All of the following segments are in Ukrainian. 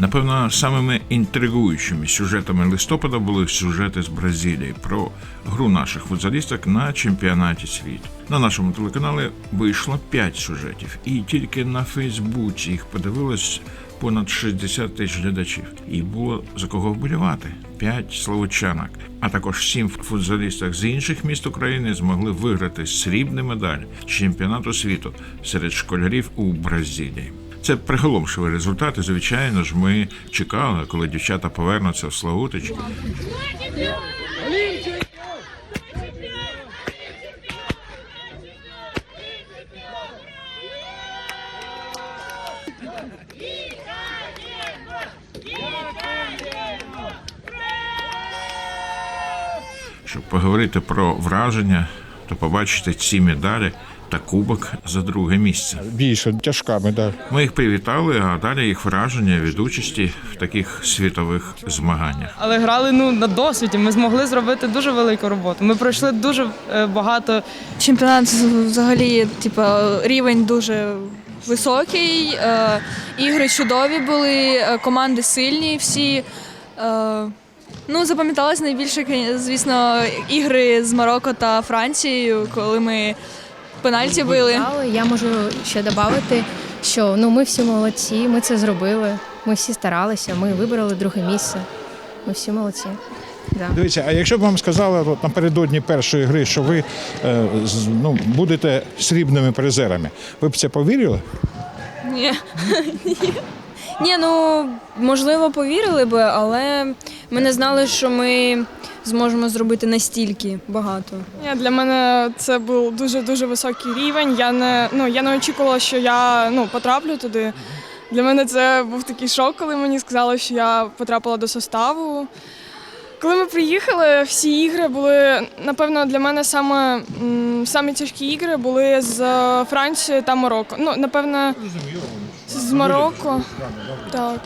Напевно, самими інтригуючими сюжетами листопада були сюжети з Бразилії про гру наших футзалісток на чемпіонаті світу. На нашому телеканалі вийшло 5 сюжетів, і тільки на Фейсбуці їх подивилось понад 60 тисяч глядачів. І було за кого вболівати. П'ять словочанок, а також сім футзалісток з інших міст України змогли виграти срібну медаль чемпіонату світу серед школярів у Бразилії. Це приголомшивий результат, і звичайно ж ми чекали, коли дівчата повернуться в Славутич. Щоб поговорити про враження, то побачити ці медалі та кубок за друге місце. більше тяжка медаль. Ми їх привітали, а далі їх враження від участі в таких світових змаганнях. Але грали ну на досвіді. Ми змогли зробити дуже велику роботу. Ми пройшли дуже е, багато. Чемпіонат взагалі, типу, рівень дуже високий. Е, ігри чудові були, е, команди сильні всі. Е, ну, запам'яталось найбільше, звісно, ігри з Марокко та Францією, коли ми пенальті били. Я можу ще додати, що ну ми всі молодці, ми це зробили. Ми всі старалися, ми вибрали друге місце. Ми всі молодці. Да. Дивіться, а якщо б вам сказали от, напередодні першої гри, що ви е, з- ну, будете срібними призерами, ви б це повірили? Ні. Ні, ну можливо, повірили би, але ми не знали, що ми зможемо зробити настільки багато. Ні, для мене це був дуже дуже високий рівень. Я не ну я не очікувала, що я ну потраплю туди. Для мене це був такий шок, коли мені сказали, що я потрапила до составу. Коли ми приїхали, всі ігри були, напевно, для мене саме, самі тяжкі ігри були з е, Францією та Марокко. Ну, напевно, з Марокко. Так.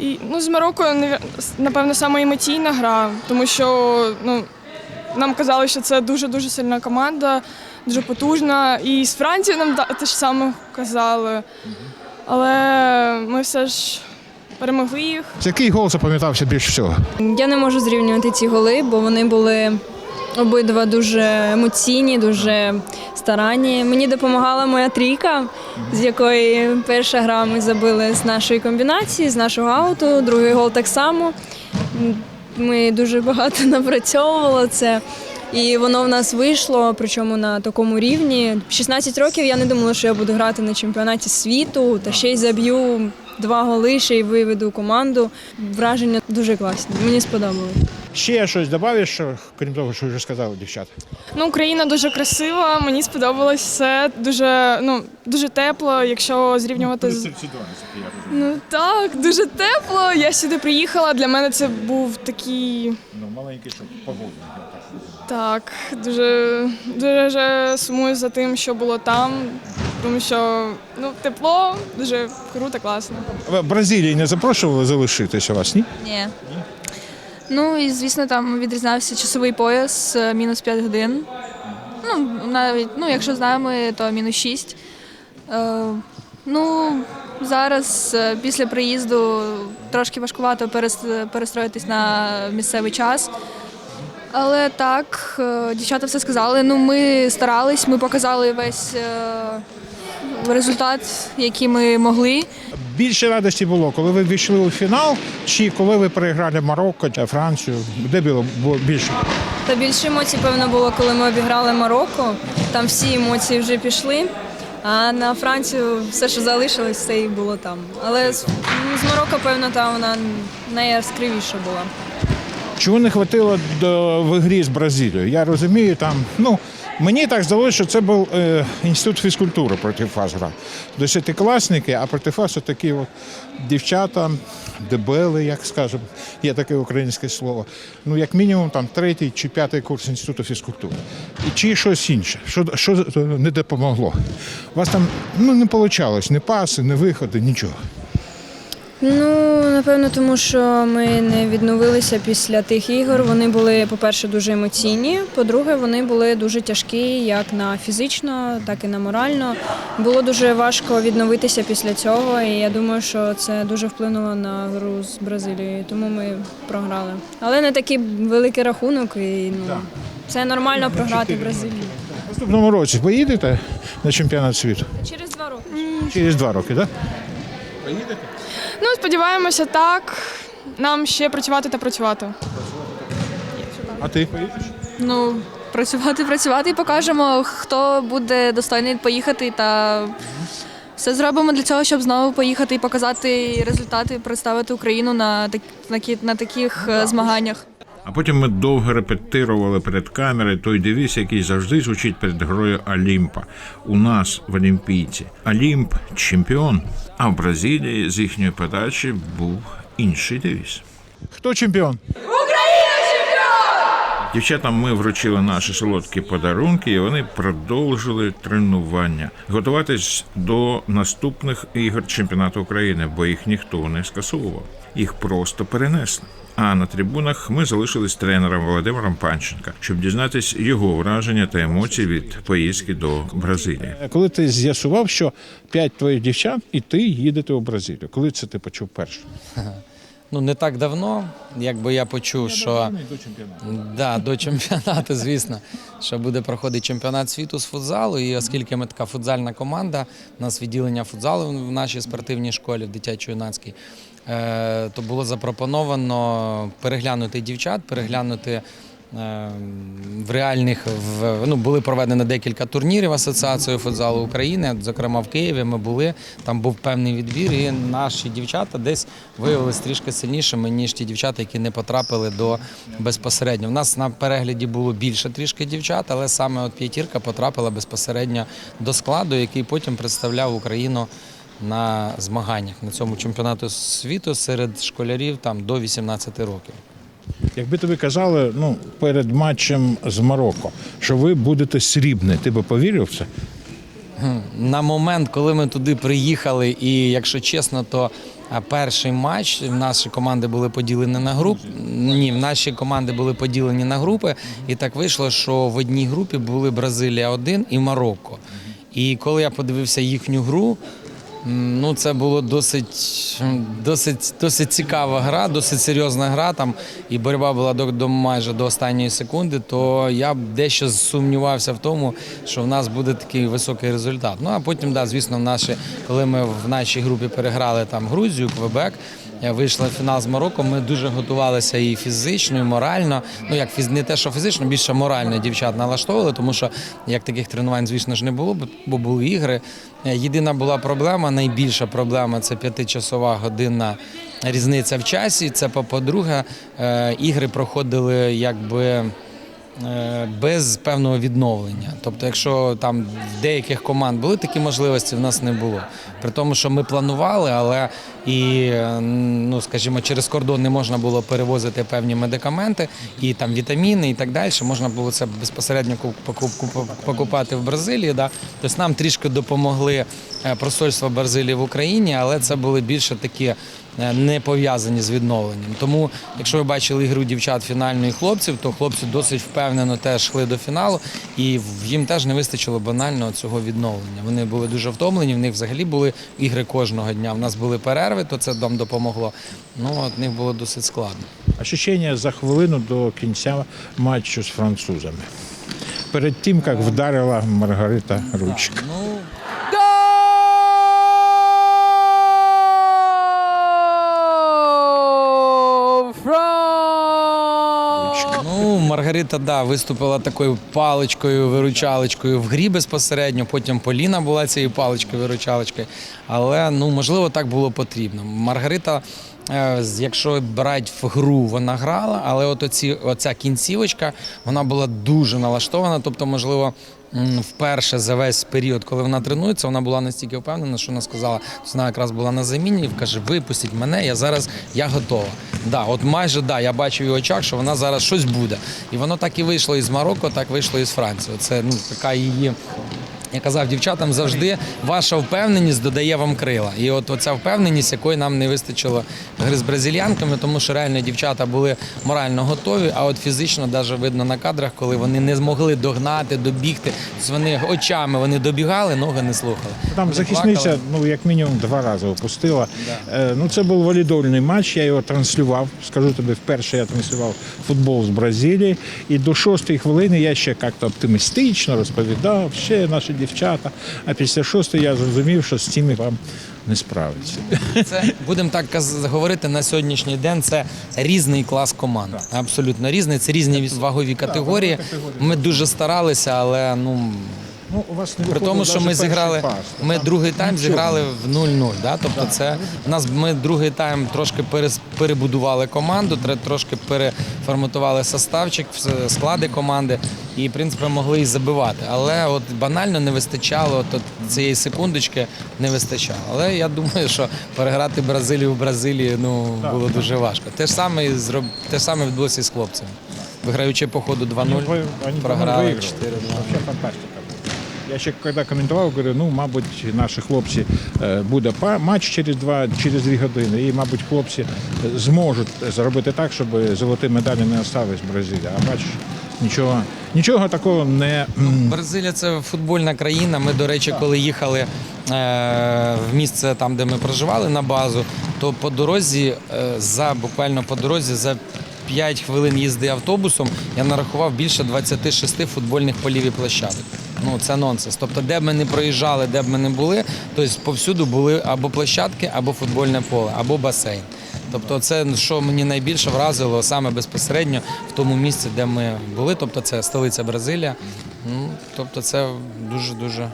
І, ну, з Марокко, напевно, саме емоційна гра, тому що ну, нам казали, що це дуже-дуже сильна команда, дуже потужна. І з Францією нам те ж саме казали. Але ми все ж перемогли їх. Який гол запам'ятався більше всього? Я не можу зрівнювати ці голи, бо вони були обидва дуже емоційні, дуже старанні. Мені допомагала моя трійка, з якої перша гра ми забили з нашої комбінації, з нашого ауту, другий гол так само. Ми дуже багато напрацьовували це. І воно в нас вийшло, причому на такому рівні. В 16 років я не думала, що я буду грати на чемпіонаті світу, та ще й заб'ю два голи, ще й виведу команду. Враження дуже класні. Мені сподобалось. Ще щось додавиш, що, крім того, що вже сказали дівчата? Ну, Україна дуже красива, мені сподобалось все. Дуже, ну, дуже тепло, якщо зрівнювати з. Ну так, дуже тепло. Я сюди приїхала. Для мене це був такий. Ну, маленький, щоб погодний. Так, дуже, дуже сумую за тим, що було там, тому що ну, тепло, дуже круто, класно. В Бразилії не запрошували залишитися вас, ні? Ні. Ну і звісно, там відрізнявся часовий пояс е, мінус 5 годин. Ну, навіть, ну, якщо з нами, то мінус 6. Е, ну, зараз е, після приїзду трошки важкувато перес- перестроїтись на місцевий час. Але так, е, дівчата все сказали. Ну, ми старались, ми показали весь результат, який ми могли. Більше радості було, коли ви війшли у фінал, чи коли ви переграли Марокко та Францію? Де було більше? Та більше емоцій, певно, було, коли ми обіграли Марокко. Там всі емоції вже пішли. А на Францію все, що залишилось, все і було там. Але з, ну, з Марокко, певно, там вона найяскравіша була. Чого не хватило до в грі з Бразилією? Я розумію, там ну мені так здалося, що це був е, інститут фізкультури проти ФАС грав. Десятикласники, а проти ФАСу такі от дівчата, дебели, як скажемо, є таке українське слово. Ну, як мінімум, там третій чи п'ятий курс інституту фізкультури. І чи щось інше, що, що не допомогло. У вас там ну, не вийшло ні паси, ні виходи, нічого. Ну, напевно, тому що ми не відновилися після тих ігор. Вони були, по-перше, дуже емоційні. По-друге, вони були дуже тяжкі, як на фізично, так і на морально. Було дуже важко відновитися після цього, і я думаю, що це дуже вплинуло на гру з Бразилією, тому ми програли. Але не такий великий рахунок, і ну це нормально програти Бразилію. В наступному році поїдете на чемпіонат світу? Через два роки. Через два роки, так? Ну, сподіваємося, так. Нам ще працювати та працювати. А ти поїдеш? Ну, працювати, працювати і покажемо, хто буде достойний поїхати та все зробимо для цього, щоб знову поїхати і показати результати, представити Україну на, так- на, на таких е, змаганнях. А потім ми довго репетирували перед камерою той девіз, який завжди звучить перед грою Олімпа. У нас в Олімпійці Олімп чемпіон. А в Бразилії з їхньої подачі був інший девіз. Хто чемпіон? Дівчатам ми вручили наші солодкі подарунки, і вони продовжили тренування, готуватись до наступних ігор чемпіонату України, бо їх ніхто не скасовував. Їх просто перенесли. А на трибунах ми залишились тренером Володимиром Панченка, щоб дізнатись його враження та емоції від поїздки до Бразилії. Коли ти з'ясував, що п'ять твоїх дівчат і ти їдете у Бразилію. Коли це ти почув перше? Ну, не так давно, якби я почув, що до да, до чемпіонату, звісно, що буде проходити чемпіонат світу з футзалу. І оскільки ми така футзальна команда, у нас відділення футзалу в нашій спортивній школі, в дитячо-юнацькій, е, то було запропоновано переглянути дівчат, переглянути. Е, В реальних в ну були проведені декілька турнірів Асоціацією футзалу України. Зокрема, в Києві ми були. Там був певний відбір, і наші дівчата десь виявилися трішки сильнішими ніж ті дівчата, які не потрапили до безпосередньо. У нас на перегляді було більше трішки дівчат, але саме от п'ятірка потрапила безпосередньо до складу, який потім представляв Україну на змаганнях на цьому чемпіонату світу серед школярів там до 18 років. Якби тобі казали ну, перед матчем з Марокко, що ви будете срібні, ти би повірив в це? На момент, коли ми туди приїхали, і якщо чесно, то перший матч в наші команди були поділені на груп. Ні, в наші команди були поділені на групи, і так вийшло, що в одній групі були Бразилія 1 і Марокко. І коли я подивився їхню гру, ну це було досить, досить, досить цікава гра, досить серйозна гра. Там і боротьба була до, до майже до останньої секунди. То я дещо сумнівався в тому, що в нас буде такий високий результат. Ну а потім, да, звісно, в наші, коли ми в нашій групі переграли там Грузію, Квебек. Вийшли в фінал з Марокко. Ми дуже готувалися і фізично, і морально. Ну як фіз... не те, що фізично, більше морально дівчат налаштовували, тому що як таких тренувань, звісно ж, не було, бо- були ігри. Єдина була проблема, найбільша проблема це п'ятичасова годинна різниця в часі. Це по- по-друге, е, ігри проходили якби. е, Без певного відновлення. Тобто, якщо там деяких команд були такі можливості, в нас не було. При тому, що ми планували, але і е, ну, скажімо, через кордон не можна було перевозити певні медикаменти і там вітаміни і так далі. Можна було це безпосередньо ку- покупати в Бразилії. Да? Тобто нам трішки допомогли е, посольства Бразилії в Україні, але це були більше такі е, не пов'язані з відновленням. Тому, якщо ви бачили ігру дівчат фінальної хлопців, то хлопці досить впевнено теж йшли до фіналу, і в- їм теж не вистачило банально цього відновлення. Вони були дуже втомлені. В них взагалі були ігри кожного дня. У нас були перерви, то це нам допомогло. Ну от них було досить складно. Ощущення за хвилину до кінця матчу з французами. Перед тим, як вдарила Маргарита ручка. Ну Маргарита да, виступила такою паличкою, виручалочкою в грі безпосередньо. Потім Поліна була цією паличкою, виручалочкою. Але ну можливо так було потрібно. Маргарита, е, якщо брати в гру, вона грала, але от оці, оця кінцівочка вона була дуже налаштована. Тобто, можливо. Вперше за весь період, коли вона тренується, вона була настільки впевнена, що вона сказала, що вона якраз була на заміні і каже: випустіть мене, я зараз я готова. Да, от майже да, я бачу в її очах, що вона зараз щось буде. І воно так і вийшло із Марокко, так вийшло із Франції. Це ну така її Я казав, дівчатам завжди ваша впевненість додає вам крила. І от оця впевненість, якої нам не вистачило гри з бразильянками, тому що реально дівчата були морально готові, а от фізично навіть видно на кадрах, коли вони не змогли догнати, добігти. Тобто вони очами вони добігали, ноги не слухали. Там Вони захисниця, плакали. ну як мінімум два рази опустила. Е, ну це був валідольний матч. Я його транслював. Скажу тобі, вперше я транслював футбол з Бразилії. І до шостої хвилини я ще як-то оптимістично розповідав, ще наші дівчата. А після шостої я зрозумів, що з цими вам не справиться. Це будемо так говорити на сьогоднішній день. Це різний клас команд. Абсолютно різний. Це різні вагові категорії. Ми дуже старалися, але ну Ну, у вас не при тому, що ми зіграли. пас. Ми другий тайм нічого. зіграли в 0-0. Да? Тобто, це у нас ми другий тайм трошки перес- перебудували команду, тре- трошки переформатували составчик, вс- склади команди, і в принципі могли і забивати. Але от банально не вистачало от, от цієї секундочки, не вистачало. Але я думаю, що переграти Бразилію в Бразилії ну було дуже важко. Те ж саме і зроб... те ж саме відбулося і з хлопцями. Виграючи по ходу 2-0, Ну, вони програли виграли. 4-2. Вообще фантастика. Я ще коли коментував, говорю, ну, мабуть, наші хлопці е, буде матч через два, через дві години, і, мабуть, хлопці зможуть зробити так, щоб золоті медалі не остались в Бразилії. А бачиш, нічого, нічого такого не Бразилія це футбольна країна. Ми, до речі, коли їхали е, в місце там, де ми проживали на базу, то по дорозі, е, за буквально по дорозі, за 5 хвилин їзди автобусом я нарахував більше 26 футбольних полів і площадок. Ну це нонсенс. Тобто, де б ми не проїжджали, де б ми не були, тобто повсюду були або площадки, або футбольне поле, або басейн. Тобто, це що мені найбільше вразило саме безпосередньо в тому місці, де ми були. Тобто, це столиця Бразилія. Ну, тобто, це дуже дуже.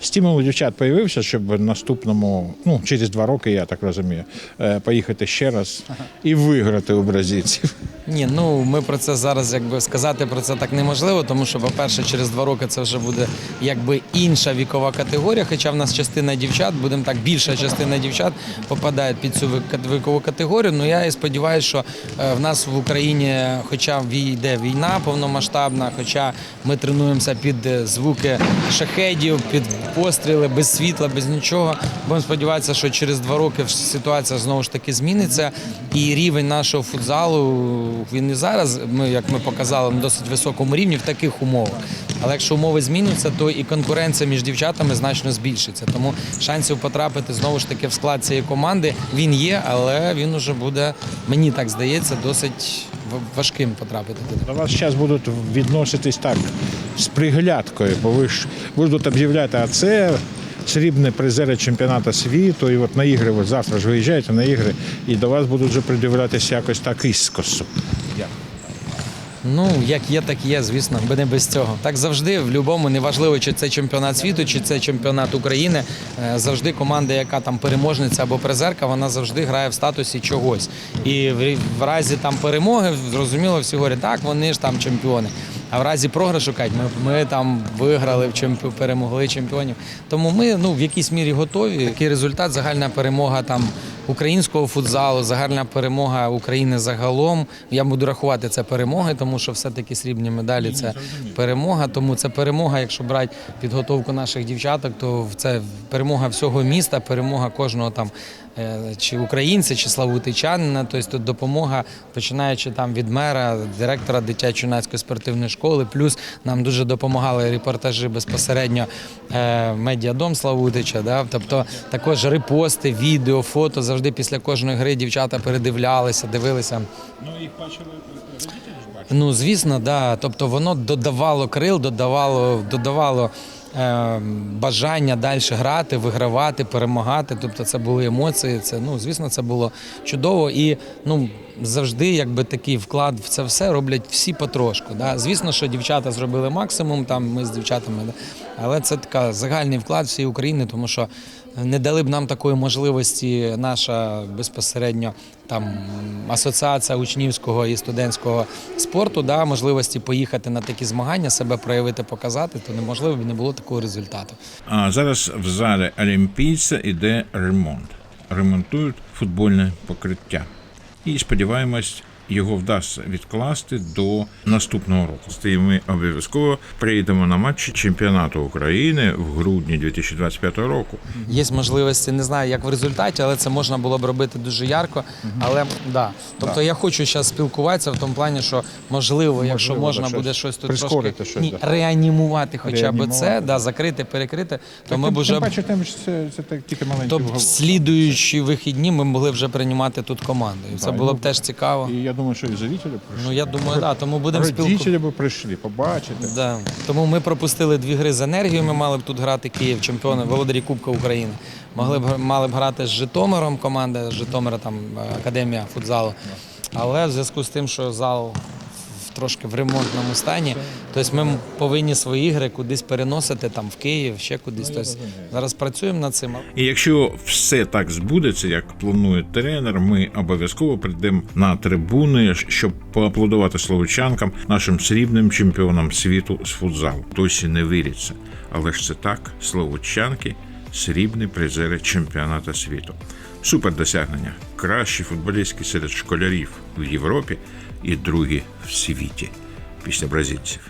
стимул дівчат появився, щоб в наступному, ну, через два роки, я так розумію, е, поїхати ще раз і виграти у бразильців. Ні, ну ми про це зараз якби сказати про це так неможливо, тому що, по-перше, через два роки це вже буде якби інша вікова категорія. Хоча в нас частина дівчат, будемо так, більша частина дівчат попадає під цю вікову категорію. Ну я і сподіваюся, що е, в нас в Україні, хоча вій- йде війна повномасштабна, хоча ми тренуємося під е, звуки шахедів, під постріли, без світла, без нічого. Будемо сподіватися, що через два роки ситуація знову ж таки зміниться, і рівень нашого футзалу він і зараз, ми як ми показали, на досить високому рівні в таких умовах. Але якщо умови змінюються, то і конкуренція між дівчатами значно збільшиться. Тому шансів потрапити знову ж таки в склад цієї команди він є, але він уже буде, мені так здається, досить важким потрапити. До вас зараз будуть відноситись так з приглядкою, бо ви ж будуть об'являти, а це срібні призери чемпіонату світу, і от на ігри, от завтра ж виїжджаєте на ігри, і до вас будуть вже придивлятися якось так іскосу. Ну, як є, так є, звісно, бо не без цього. Так завжди, в будь-якому, неважливо, чи це чемпіонат світу, чи це чемпіонат України. е, Завжди команда, яка там переможниця або призерка, вона завжди грає в статусі чогось. І в, в разі там перемоги, зрозуміло, всі говорять, так, вони ж там чемпіони. А в разі програшу кажуть, ми, ми там виграли в чемпі... перемогли чемпіонів. Тому ми ну, в якійсь мірі готові. Такий результат, загальна перемога там українського футзалу, загальна перемога України загалом. Я буду рахувати це перемоги, тому що все-таки срібні медалі це перемога. Тому це перемога, якщо брати підготовку наших дівчаток, то це перемога всього міста, перемога кожного там. Е, Чи українця, чи славутичанина, тобто тут допомога, починаючи там від мера, директора дитячо-юнацької спортивної школи. Плюс нам дуже допомагали репортажі безпосередньо е, медіадом Славутича. Да? Тобто також репости, відео, фото завжди після кожної гри дівчата передивлялися, дивилися. Ну, їх бачили Ну, звісно, да. Тобто воно додавало крил, додавало, додавало бажання далі грати, вигравати, перемагати. Тобто це були емоції. Це, ну, звісно, це було чудово. І ну, завжди якби такий вклад в це все роблять всі потрошку. Да. Звісно, що дівчата зробили максимум, там ми з дівчатами, але це така загальний вклад всієї України, тому що не дали б нам такої можливості наша безпосередньо там асоціація учнівського і студентського спорту, да, можливості поїхати на такі змагання, себе проявити, показати, то неможливо б не було такого результату. А зараз в залі Олімпійця йде ремонт. Ремонтують футбольне покриття. І сподіваємось, його вдасться відкласти до наступного року. І ми обов'язково приїдемо на матчі чемпіонату України в грудні 2025 року. Є можливості, не знаю, як в результаті, але це можна було б робити дуже ярко. Але да. Тобто я хочу зараз спілкуватися в тому плані, що можливо, якщо можна да, буде щось тут трошки щось, ні, да. реанімувати хоча б це, да. да, закрити, перекрити, то Так, ми б тим- уже тим це, це так тільки маленький Тобто в слідуючі вихідні ми могли вже приймати тут команду. І це було б теж цікаво. І я думаю, що і зрителі прийшли. Ну я думаю, да, тому будемо спілкуватися. Родителі би прийшли, побачити. Да. Тому ми пропустили дві гри з енергією. Ми мали б тут грати Київ, чемпіони, володарі Кубка України. Могли б мали б грати з Житомиром, команда з Житомира, там е, академія футзалу. Але в зв'язку з тим, що зал трошки в ремонтному стані, тобто ми повинні свої ігри кудись переносити там в Київ, ще кудись. Тобто зараз працюємо над цим. І якщо все так збудеться, як планує тренер, ми обов'язково прийдемо на трибуни, щоб поаплодувати словочанкам, нашим срібним чемпіонам світу з футзалу. Досі не віриться. Але ж це так, словочанки срібні призери чемпіонату світу. Супер досягнення. Кращі футболістки серед школярів в Європі і другі в світі після бразильців.